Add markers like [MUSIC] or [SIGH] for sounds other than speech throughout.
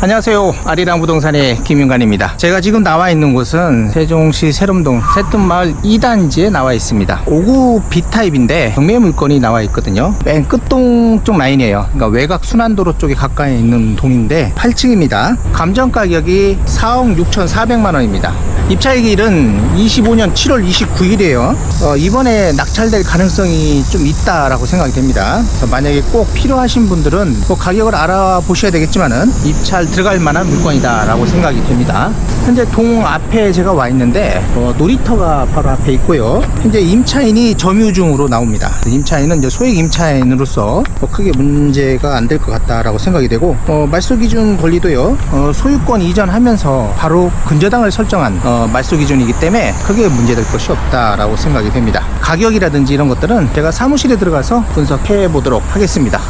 안녕하세요. 아리랑 부동산의 김윤관입니다. 제가 지금 나와 있는 곳은 세종시 세롬동 새뜸마을 2단지에 나와 있습니다. 5구 B타입인데 경매 물건이 나와 있거든요. 맨 끝동 쪽 라인이에요. 그러니까 외곽 순환도로 쪽에 가까이 있는 동인데 8층입니다. 감정 가격이 4억 6,400만 원입니다. 입찰일은 25년 7월 29일이에요. 이번에 낙찰될 가능성이 좀 있다라고 생각이 됩니다. 만약에 꼭 필요하신 분들은 뭐 가격을 알아보셔야 되겠지만은 입찰 들어갈 만한 물건이다라고 생각이 됩니다. 현재 동 앞에 제가 와 있는데 어, 놀이터가 바로 앞에 있고요. 현재 임차인이 점유 중으로 나옵니다. 임차인은 이제 소액 임차인으로서 뭐 크게 문제가 안 될 것 같다라고 생각이 되고 어, 말소 기준 권리도요. 어, 소유권 이전하면서 바로 근저당을 설정한 어, 말소 기준이기 때문에 크게 문제될 것이 없다라고 생각이 됩니다. 가격이라든지 이런 것들은 제가 사무실에 들어가서 분석해 보도록 하겠습니다.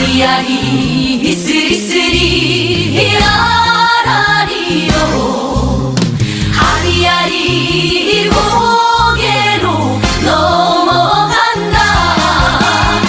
아리아리 이스리스리 아라리요 아리아리 고개로 넘어간다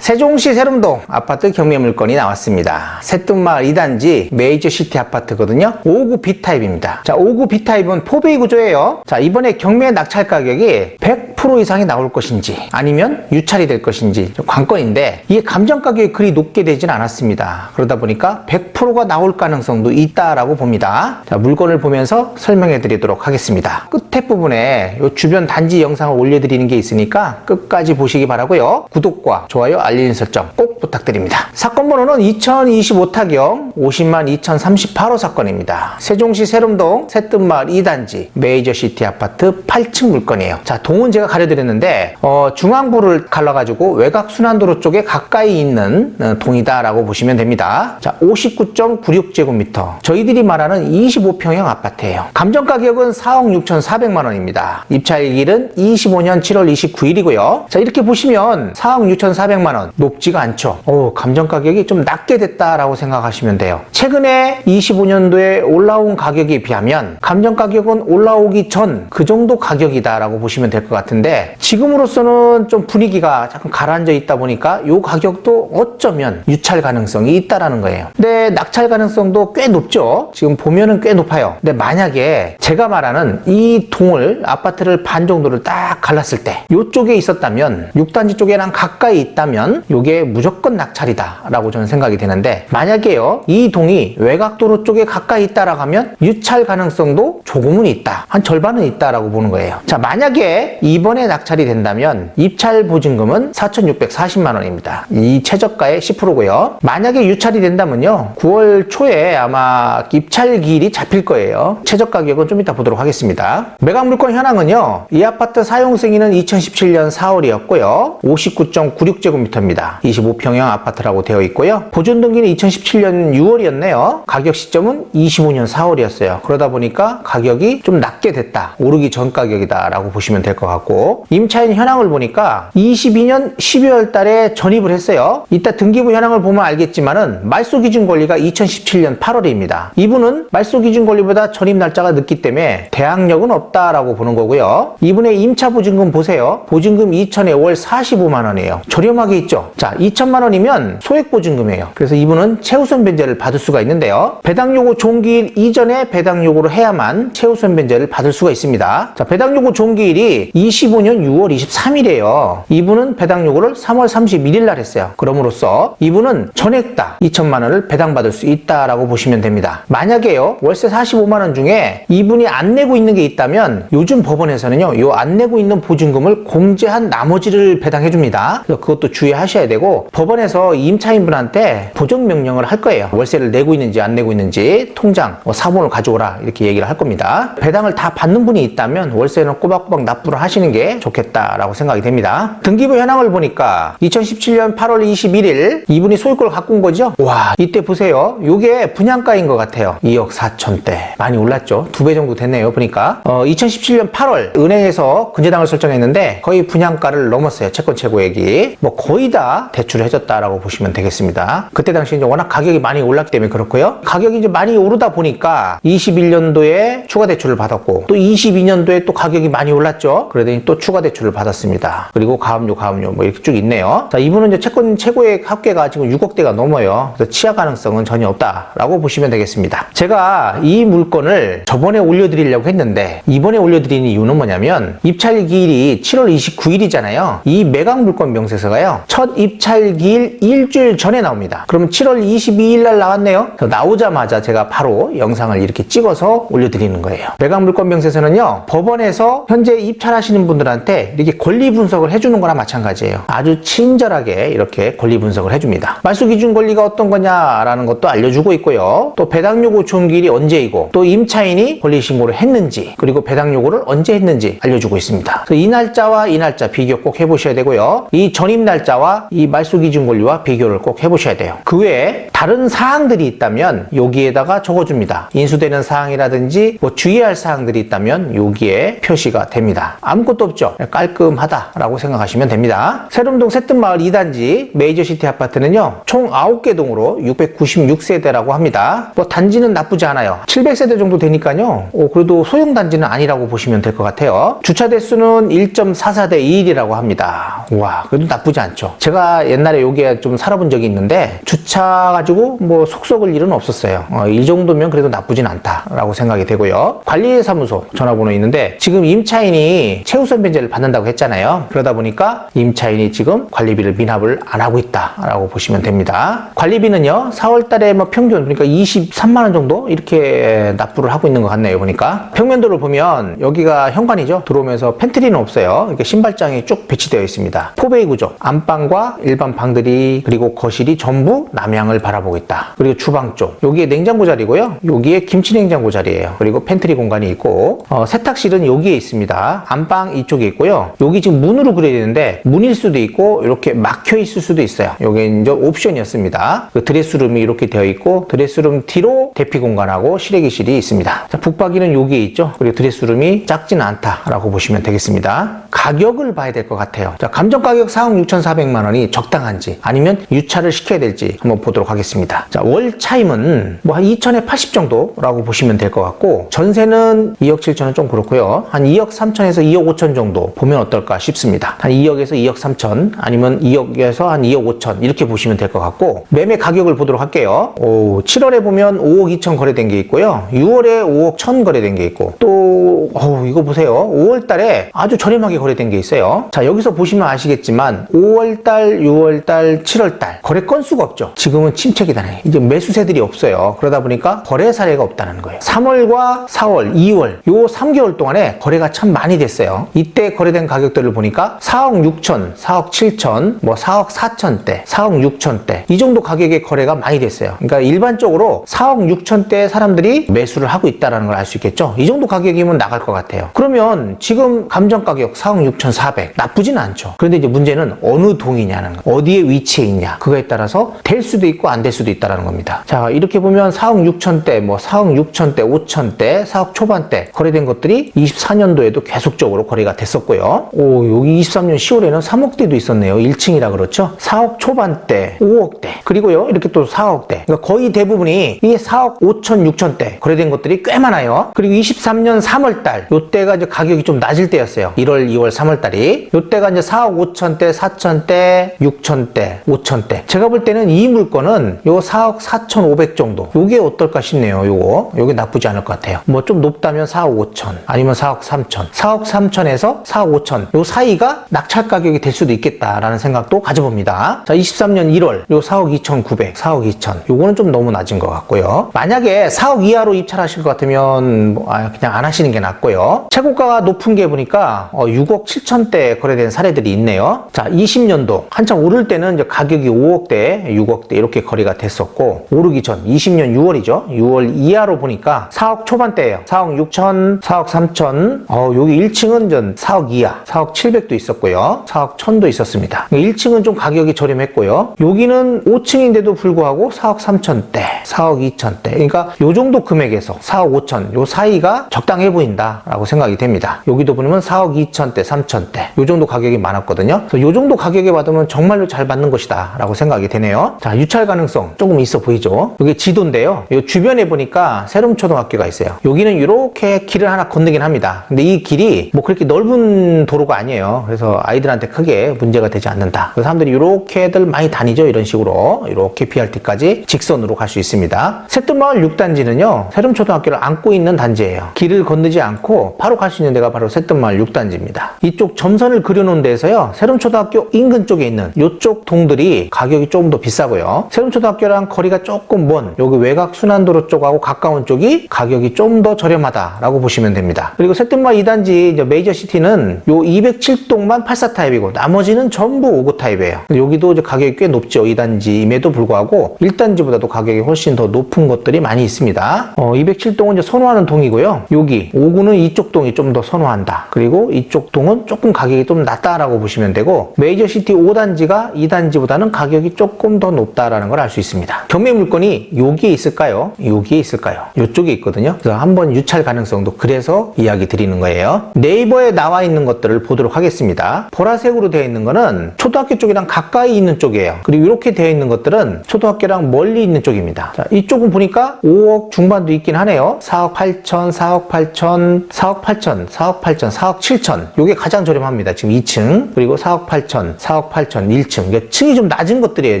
세종시 세lum동 아파트 경매 물건이 나왔습니다. 새뜸마을 2단지 메이저 시티 아파트거든요. 5구 B타입입니다. 자, 5구 B타입은 포베이 구조예요. 자, 이번에 경매 낙찰 가격이 100% 이상이 나올 것인지 아니면 유찰이 될 것인지 좀 관건인데 이게 감정 가격이 그리 높게 되진 않았습니다. 그러다 보니까 100%가 나올 가능성도 있다라고 봅니다. 자, 물건을 보면서 설명해 드리도록 하겠습니다. 끝에 부분에 이 주변 단지 영상을 올려 드리는 게 있으니까 끝까지 보시기 바라고요. 구독과 좋아요, 알림 설정 꼭 부탁드립니다. 사건 번호는 2025 타경 50만 2038호 사건입니다. 세종시 세lum동 새뜸마을 2단지 메이저 시티 아파트 8층 물건이에요. 자, 동은 제가 가려드렸는데 어, 중앙부를 갈라가지고 외곽 순환도로 쪽에 가까이 있는 어, 동이다라고 보시면 됩니다. 자, 59.96제곱미터. 저희들이 말하는 25평형 아파트예요. 감정 가격은 4억 6,400만 원입니다. 입찰일은 25년 7월 29일이고요. 자, 이렇게 보시면 4억 6,400만 원 높지가 않죠. 오, 감정 가격이 좀 낮게 됐다라고 생각하시면 돼요. 최근에 25년도에 올라온 가격에 비하면 감정 가격은 올라오기 전 그 정도 가격이다라고 보시면 될 것 같은데 지금으로서는 좀 분위기가 잠깐 가라앉아 있다 보니까 이 가격도 어쩌면 유찰 가능성이 있다라는 거예요. 근데 낙찰 가능성도 꽤 높죠. 지금 보면은 꽤 높아요. 근데 만약에 제가 말하는 이 동을 아파트를 반 정도를 딱 갈랐을 때 이쪽에 있었다면 6단지 쪽에랑 가까이 있다면 이게 무조건 낙찰이다라고 저는 생각이 되는데 만약에요 이 동이 외곽도로 쪽에 가까이 있다라고 하면 유찰 가능성도 조금은 있다 한 절반은 있다라고 보는 거예요 자 만약에 이번 에 낙찰이 된다면 입찰 보증금은 4,640만 원입니다. 이 최저가의 10%고요. 만약에 유찰이 된다면요 9월 초에 아마 입찰 기일이 잡힐 거예요. 최저 가 격은 좀 이따 보도록 하겠습니다. 매각 물건 현황은요 이 아파트 사용 승인은 2017년 4월이었고요. 59.96제곱미터입니다. 25평형 아파트라고 되어 있고요. 보존 등기는 2017년 6월이었네요. 가격 시점은 25년 4월이었어요. 그러다 보니까 가격이 좀 낮게 됐다. 오르기 전 가격이다 라고 보시면 될 것 같고 임차인 현황을 보니까 22년 12월 달에 전입을 했어요. 이따 등기부 현황을 보면 알겠지만은 말소 기준 권리가 2017년 8월입니다. 이분은 말소 기준 권리보다 전입 날짜가 늦기 때문에 대항력은 없다라고 보는 거고요. 이분의 임차 보증금 보세요. 보증금 2000에 월 45만 원이에요. 저렴하게 있죠? 자 2천만 원이면 소액 보증금이에요. 그래서 이분은 최우선 변제를 받을 수가 있는데요. 배당 요구 종기일 이전에 배당 요구를 해야만 최우선 변제를 받을 수가 있습니다. 자 배당 요구 종기일이 25년 6월 23일이에요. 이분은 배당 요구를 3월 31일 날 했어요. 그럼으로써 이분은 전액 다. 2천만 원을 배당받을 수 있다라고 보시면 됩니다. 만약에요 월세 45만 원 중에 이분이 안 내고 있는 게 있다면 요즘 법원에서는요 요 안 내고 있는 보증금을 공제한 나머지를 배당해 줍니다. 그것도 주의하셔야 되고 법원에서 임차인분한테 보정 명령을 할 거예요. 월세를 내고 있는지 안 내고 있는지 통장 뭐 사본을 가져오라 이렇게 얘기를 할 겁니다. 배당을 다 받는 분이 있다면 월세는 꼬박꼬박 납부를 하시는 게 좋겠다라고 생각이 됩니다. 등기부 현황을 보니까 2017년 8월 21일 이분이 소유권을 갖고 온 거죠? 와 이때 보세요. 요게 분양가인 것 같아요. 2억 4천대. 많이 올랐죠? 두 배 정도 됐네요 보니까. 어, 2017년 8월 은행에서 근저당을 설정했는데 거의 분양가를 넘었어요 채권 최고액이. 뭐 거의 다 대출을 해줬다라고 보시면 되겠습니다. 그때 당시 이제 워낙 가격이 많이 올랐기 때문에 그렇고요. 가격이 이제 많이 오르다 보니까 21년도에 추가 대출을 받았고 또 22년도에 또 가격이 많이 올랐죠? 그러더니 또 추가 대출을 받았습니다. 그리고 가압류, 가압류 뭐 이렇게 쭉 있네요. 자, 이분은 이제 채권 최고액 합계가 지금 6억대가 넘어요. 그래서 치하 가능성은 전혀 없다라고 보시면 되겠습니다. 제가 이 물건을 저번에 올려드리려고 했는데 이번에 올려드리는 이유는 뭐냐면 입찰기일이 7월 29일이잖아요. 이 매각 물건 명세서가요. 첫 입찰기일 일주일 전에 나옵니다. 그러면 7월 22일 날 나왔네요. 그래서 나오자마자 제가 바로 영상을 이렇게 찍어서 올려드리는 거예요. 매각 물건 명세서는요. 법원에서 현재 입찰하시는 분 들한테 이렇게 권리 분석을 해주는 거나 마찬가지예요. 아주 친절하게 이렇게 권리 분석을 해줍니다. 말소 기준 권리가 어떤 거냐라는 것도 알려주고 있고요. 또 배당 요구 종기일이 언제이고 또 임차인이 권리 신고를 했는지 그리고 배당 요구를 언제 했는지 알려주고 있습니다. 이 날짜와 이 날짜 비교 꼭 해보셔야 되고요. 이 전입 날짜와 이 말소 기준 권리와 비교를 꼭 해보셔야 돼요. 그 외에 다른 사항들이 있다면 여기에다가 적어줍니다. 인수되는 사항이라든지 뭐 주의할 사항들이 있다면 여기에 표시가 됩니다. 아무것도 없죠. 깔끔하다라고 생각하시면 됩니다. 세름동 새뜸마을 2단지 메이저시티 아파트는요. 총 9개 동으로 696세대라고 합니다. 뭐 단지는 나쁘지 않아요. 700세대 정도 되니까요. 어, 그래도 소형 단지는 아니라고 보시면 될 것 같아요. 주차 대수는 1.44대 2일이라고 합니다. 와, 그래도 나쁘지 않죠. 제가 옛날에 여기에 좀 살아본 적이 있는데 주차 가지고 뭐 속썩을 일은 없었어요. 어, 이 정도면 그래도 나쁘진 않다라고 생각이 되고요. 관리사무소 전화번호 있는데 지금 임차인이 최우 선 변제를 받는다고 했잖아요. 그러다 보니까 임차인이 지금 관리비를 미납을 안 하고 있다라고 보시면 됩니다. 관리비는요, 4월 달에 뭐 평균 그러니까 23만 원 정도 이렇게 납부를 하고 있는 것 같네요. 보니까 평면도를 보면 여기가 현관이죠. 들어오면서 팬트리는 없어요. 이렇게 신발장이 쭉 배치되어 있습니다. 포베이 구조, 안방과 일반 방들이 그리고 거실이 전부 남향을 바라보고 있다. 그리고 주방 쪽 여기에 냉장고 자리고요. 여기에 김치 냉장고 자리예요. 그리고 팬트리 공간이 있고 어, 세탁실은 여기에 있습니다. 안방 이쪽에 있고요. 여기 지금 문으로 그려야 되는데 문일 수도 있고 이렇게 막혀 있을 수도 있어요. 여기 이제 옵션이었습니다. 그 드레스룸이 이렇게 되어 있고 드레스룸 뒤로 대피 공간하고 실외기실이 있습니다. 자, 북박이는 여기에 있죠. 그리고 드레스룸이 작지는 않다라고 보시면 되겠습니다. 가격을 봐야 될 것 같아요. 자, 감정 가격 4억 6,400만 원이 적당한지 아니면 유찰을 시켜야 될지 한번 보도록 하겠습니다. 자, 월 차임은 뭐 한 2천에 80 정도라고 보시면 될 것 같고 전세는 2억 7천은 좀 그렇고요. 한 2억 3천에서 2억 5천 정도 보면 어떨까 싶습니다. 한 2억에서 2억 3천 아니면 2억에서 한 2억 5천 이렇게 보시면 될 것 같고 매매 가격을 보도록 할게요. 오, 7월에 보면 5억 2천 거래된 게 있고요. 6월에 5억 1천 거래된 게 있고 또 어우, 이거 보세요. 5월 달에 아주 저렴하게 거래된 게 있어요. 자, 여기서 보시면 아시겠지만 5월 달, 6월 달, 7월 달 거래 건수가 없죠. 지금은 침체기다네. 이제 매수세들이 없어요. 그러다 보니까 거래 사례가 없다는 거예요. 3월과 4월, 2월 요 3개월 동안에 거래가 참 많이 됐어요. 이때 거래된 가격들을 보니까 4억 6천, 4억 7천, 뭐 4억 4천대, 4억 6천대 이 정도 가격의 거래가 많이 됐어요. 그러니까 일반적으로 4억 6천대 사람들이 매수를 하고 있다는 걸 알 수 있겠죠. 이 정도 가격이면 나갈 것 같아요. 그러면 지금 감정 가격 4억 6천 4백 나쁘진 않죠. 그런데 이제 문제는 어느 동이냐는 거, 어디에 위치해 있냐 그거에 따라서 될 수도 있고 안 될 수도 있다는 겁니다. 자 이렇게 보면 4억 6천대, 뭐 4억 6천대, 5천대, 4억 초반대 거래된 것들이 24년도에도 계속적으로 거래가 됐었고요. 오 여기 23년 10월에는 3억대도 있었네요. 1층이라 그렇죠. 4억 초반대, 5억대 그리고요 이렇게 또 4억대. 그러니까 거의 대부분이 이게 4억 5천, 6천대 거래된 것들이 꽤 많아요. 그리고 23년 3월 달 요때가 이제 가격이 좀 낮을 때였어요. 1월, 2월, 3월 달이 요때가 이제 4억 5천대, 4천대, 6천대, 5천대. 제가 볼 때는 이 물건은 요 4억 4천5백 정도. 요게 어떨까 싶네요. 요거. 요게 나쁘지 않을 것 같아요. 뭐 좀 높다면 4억 5천 아니면 4억 3천. 4억 3천에서 4억 5천. 요 사이가 낙찰 가격이 될 수도 있겠다라는 생각도 가져봅니다. 자, 23년 1월 요 4억 2천 9백 4억 2천. 요거는 좀 너무 낮은 것 같고요. 만약에 4억 이하로 입찰하실 것 같으면 뭐, 아, 그냥 안 하시는 게 낫고요. 최고가가 높은 게 보니까 어, 6억 7천대 거래된 사례들이 있네요. 자, 20년도 한참 오를 때는 이제 가격이 5억대, 6억대 이렇게 거래가 됐었고 오르기 전 20년 6월이죠. 6월 이하로 보니까 4억 초반대예요. 4억 6천, 4억 3천. 어, 여기 1층은 전 4억 이하, 4억 7백도 있었고요. 4억 1000도 있었습니다. 1층은 좀 가격이 저렴했고요. 여기는 5층인데도 불구하고 4억 3천대, 4억 2천대. 그러니까 요 정도 금액에서 4억 5천 요 사이가 적당해 보인다라고 생각이 됩니다. 여기도 보면 4억 2천대, 3천대 요 정도 가격이 많았거든요. 그래서 요 정도 가격에 받으면 정말로 잘 받는 것이다라고 생각이 되네요. 자, 유찰 가능성 조금 있어 보이죠? 이게 지도인데요. 요 주변에 보니까 세lum초등학교가 있어요. 여기는 이렇게 길을 하나 건너긴 합니다. 근데 이 길이 뭐 그렇게 넓은 도로가 아니에요. 그래서 아이들한테 크게 문제가 되지 않는다. 그래서 사람들이 이렇게들 많이 다니죠. 이런 식으로 이렇게 BRT까지 직선으로 갈 수 있습니다. 새뜸마을 6단지는요. 세름초등학교를 안고 있는 단지예요. 길을 건너지 않고 바로 갈 수 있는 데가 바로 새뜸마을 6단지입니다. 이쪽 점선을 그려놓은 데에서요. 세름초등학교 인근 쪽에 있는 이쪽 동들이 가격이 조금 더 비싸고요. 세름초등학교랑 거리가 조금 먼 여기 외곽 순환도로 쪽하고 가까운 쪽이 가격이 좀 더 저렴하다라고 보시면 됩니다. 그리고 새뜸마을 2단지 이제 메이저 시티는 요 207동만 84 타입이고 나머지는 전부 59 타입이에요. 여기도 이제 가격이 꽤 높죠. 2단지임에도 불구하고 1단지보다도 가격이 훨씬 더 높은 것들이 많이 있습니다. 어, 207동은 이제 선호하는 동이고요. 여기 59는 이쪽 동이 좀 더 선호한다. 그리고 이쪽 동은 조금 가격이 좀 낮다라고 보시면 되고 메이저 시티 5단지가 2단지보다는 가격이 조금 더 높다라는 걸 알 수 있습니다. 경매 물건이 여기에 있을까요? 여기에 있을까요? 이쪽에 있거든요. 그래서 한번 유찰 가능성도 그래서 이야기 드리는 거예요. 네이버에 나와 있는 것들을 보도록 하겠습니다. 보라색으로 되어 있는 거는 초등학교 쪽이랑 가까이 있는 쪽이에요. 그리고 이렇게 되어 있는 것들은 초등학교랑 멀리 있는 쪽입니다. 자, 이쪽은 보니까 5억 중반도 있긴 하네요. 4억 8천, 4억 8천, 4억 8천, 4억 8천, 4억 7천. 요게 가장 저렴합니다. 지금 2층. 그리고 4억 8천, 4억 8천, 1층. 그러니까 층이 좀 낮은 것들이에요,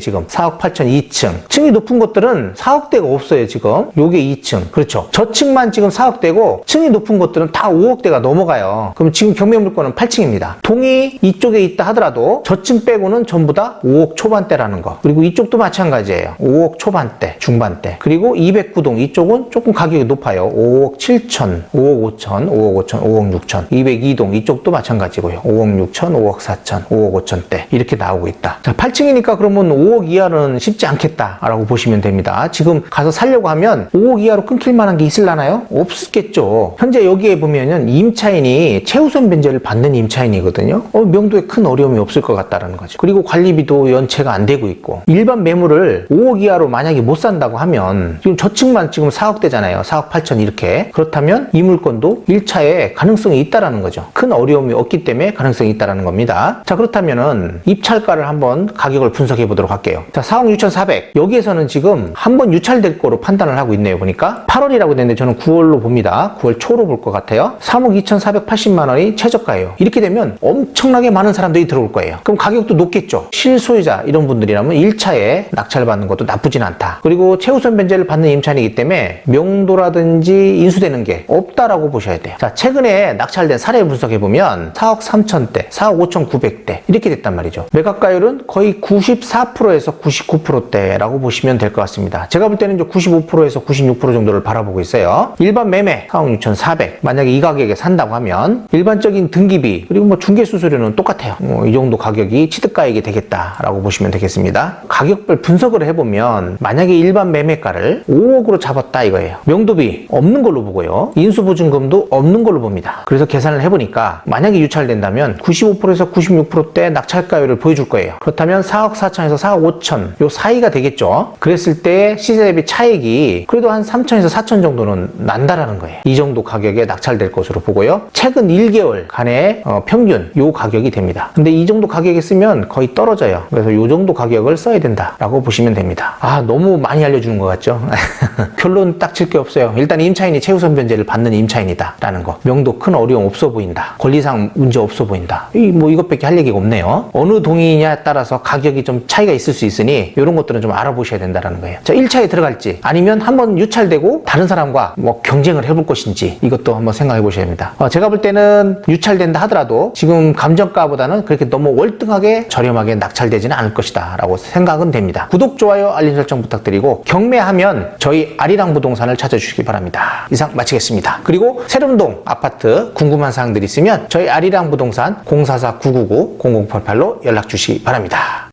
지금. 4억 8천, 2층. 층이 높은 것들은 4억대가 없어요, 지금. 요게 2층. 그렇죠. 저 층만 지금 4억대고 층이 높은 것들은 다 5억대가 넘어가요. 그럼 지금 경매 물건은 8층입니다. 동이 이쪽에 있다 하더라도 저층 빼고는 전부 다 5억 초반대라는 거. 그리고 이쪽도 마찬가지예요. 5억 초반대, 중반대. 그리고 209동 이쪽은 조금 가격이 높아요. 5억 7천, 5억 5천, 5억 5천, 5억 6천. 202동 이쪽도 마찬가지고요. 5억 6천, 5억 4천, 5억 5천대. 이렇게 나오고 있다. 자, 8층이니까 그러면 5억 이하는 쉽지 않겠다라고 보시면 됩니다. 지금 가서 살려고 하면 5억 이하로 끊길 만한 게 있을라나요? 없겠죠. 현재 여기에 보면은 임차인이 최우 선 변제를 받는 임차인이거든요. 어, 명도에 큰 어려움이 없을 것 같다라는 거죠. 그리고 관리비도 연체가 안 되고 있고 일반 매물을 5억 이하로 만약에 못 산다고 하면 지금 저층만 지금 4억대잖아요. 4억 8천 이렇게 그렇다면 이 물건도 1차에 가능성이 있다라는 거죠. 큰 어려움이 없기 때문에 가능성이 있다라는 겁니다. 자 그렇다면은 입찰가를 한번 가격을 분석해 보도록 할게요. 자 4억 6,400 여기에서는 지금 한 번 유찰될 거로 판단을 하고 있네요. 보니까 8월이라고 되는데 저는 9월로 봅니다. 9월 초로 볼 것 같아요. 3억 2,480만 원이 최저가예요. 이렇게 되면 엄청나게 많은 사람들이 들어올 거예요. 그럼 가격도 높겠죠. 실소유자 이런 분들이라면 1차에 낙찰 받는 것도 나쁘진 않다. 그리고 최우선 변제를 받는 임차인이기 때문에 명도라든지 인수되는 게 없다라고 보셔야 돼요. 자, 최근에 낙찰된 사례 분석해 보면 4억 3천대, 4억 5천 9백대 이렇게 됐단 말이죠. 매각가율은 거의 94%에서 99%대라고 보시면 될 것 같습니다. 제가 볼 때는 이제 95%에서 96% 정도를 바라보고 있어요. 일반 매매 4억 6,400. 만약에 이 가격에 산다고 하면 일반 적인 등기비 그리고 뭐 중개 수수료는 똑같아요. 뭐 이 정도 가격이 취득가액이 되겠다라고 보시면 되겠습니다. 가격별 분석을 해보면 만약에 일반 매매가를 5억으로 잡았다 이거예요. 명도비 없는 걸로 보고요. 인수보증금도 없는 걸로 봅니다. 그래서 계산을 해보니까 만약에 유찰된다면 95%에서 96%대 낙찰가율을 보여줄 거예요. 그렇다면 4억 4천에서 4억 5천 요 사이가 되겠죠. 그랬을 때 시세 대비 차익이 그래도 한 3천에서 4천 정도는 난다라는 거예요. 이 정도 가격에 낙찰될 것으로 보고요. 최근 1개월 간의 어, 평균 요 가격이 됩니다. 근데 이 정도 가격에 쓰면 거의 떨어져요. 그래서 요 정도 가격을 써야 된다라고 보시면 됩니다. 아 너무 많이 알려주는 것 같죠? [LAUGHS] 결론 딱 칠 게 없어요. 일단 임차인이 최우선 변제를 받는 임차인이다라는 거. 명도 큰 어려움 없어 보인다. 권리상 문제 없어 보인다. 이 뭐 이것밖에 할 얘기가 없네요. 어느 동이냐에 따라서 가격이 좀 차이가 있을 수 있으니 이런 것들은 좀 알아보셔야 된다라는 거예요. 자 1차에 들어갈지 아니면 한번 유찰되고 다른 사람과 뭐 경쟁을 해볼 것인지 이것도 한번 생각해 보셔야 됩니다. 어, 제가 볼 때는 유찰된다 하더라도 지금 감정가보다는 그렇게 너무 월등하게 저렴하게 낙찰되지는 않을 것이다 라고 생각은 됩니다. 구독, 좋아요, 알림 설정 부탁드리고 경매하면 저희 아리랑 부동산을 찾아주시기 바랍니다. 이상 마치겠습니다. 그리고 세름동 아파트 궁금한 사항들이 있으면 저희 아리랑 부동산 044-999-0088로 연락 주시기 바랍니다.